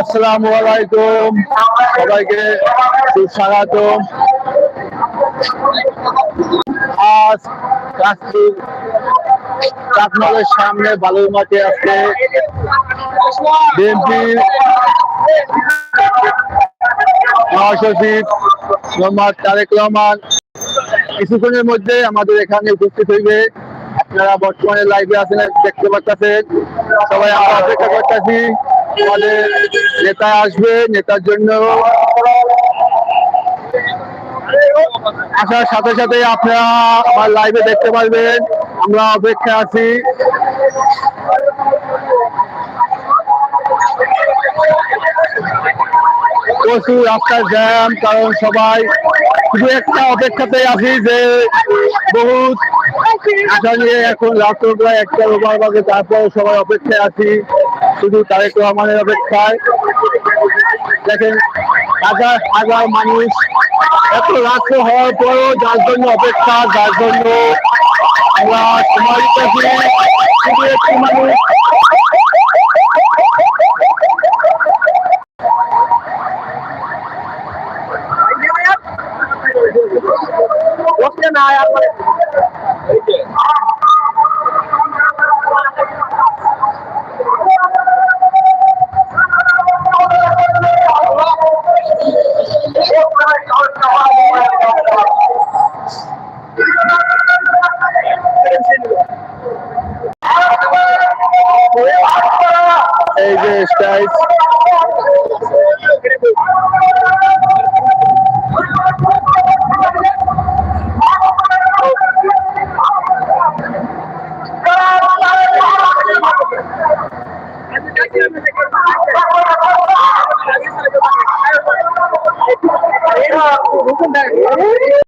আসসালামু আলাইকুম। সবাইকে সুস্বাগত আজ কাশ্মীর চাকমালের সামনে বালুর মাঠে আজকে বিএনপি মহাসচিব মোহাম্মদ তারেক রহমান কিছুক্ষণের মধ্যে আমাদের এখানে উপস্থিত হইবে। আপনারা বর্তমানে লাইভে আছেন, দেখতে পাচ্ছেন, সবাই আমরা অপেক্ষা করতেছি। আমাদের নেতা আসবে, নেতার জন্য আসার সাথে সাথে আপনারা আমার লাইভে দেখতে পারবেন, আমরা অপেক্ষা আছি। প্রচুর রাস্তার জ্যাম কারণ সবাই শুধু একটা অপেক্ষাতে আছি যে বহুত আশা নিয়ে এখন রাত্র প্রায় একটা ওভার বাজে তারপরে সবাই অপেক্ষায় আছি। শুধু তারেক রহমানের অপেক্ষায়। দেখেন, হাজার হাজার মানুষ এত রাত্র হওয়ার পরও যার জন্য অপেক্ষা, যার জন্য এই যে স্টাইল Yeah.